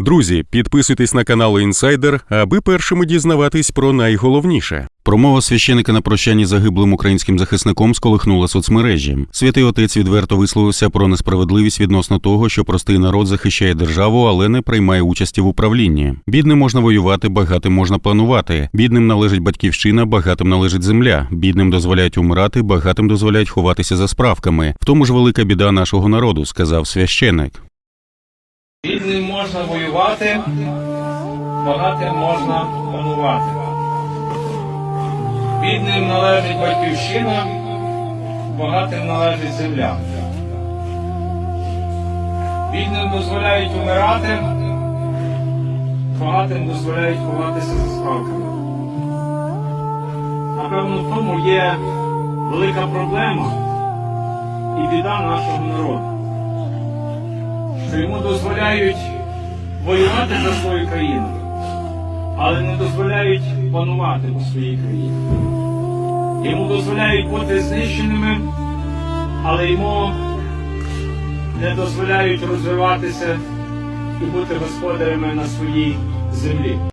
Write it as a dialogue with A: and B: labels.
A: Друзі, підписуйтесь на канал Інсайдер, аби першими дізнаватись про найголовніше. Промова священика на прощанні загиблим українським захисником сколихнула соцмережі. Святий отець відверто висловився про несправедливість відносно того, що простий народ захищає державу, але не приймає участі в управлінні. Бідним можна воювати, багатим можна планувати. Бідним належить батьківщина, багатим належить земля. Бідним дозволяють умирати, багатим дозволяють ховатися за справками. В тому ж велика біда нашого народу, сказав священик.
B: Бідним можна воювати, багатим можна панувати. Бідним належить батьківщина, багатим належить земля. Бідним дозволяють умирати, багатим дозволяють ховатися за справками. Напевно, в тому є велика проблема і біда нашого народу що йому дозволяють воювати за свою країну, але не дозволяють панувати у своїй країні. Йому дозволяють бути знищеними, але йому не дозволяють розвиватися і бути господарями на своїй землі.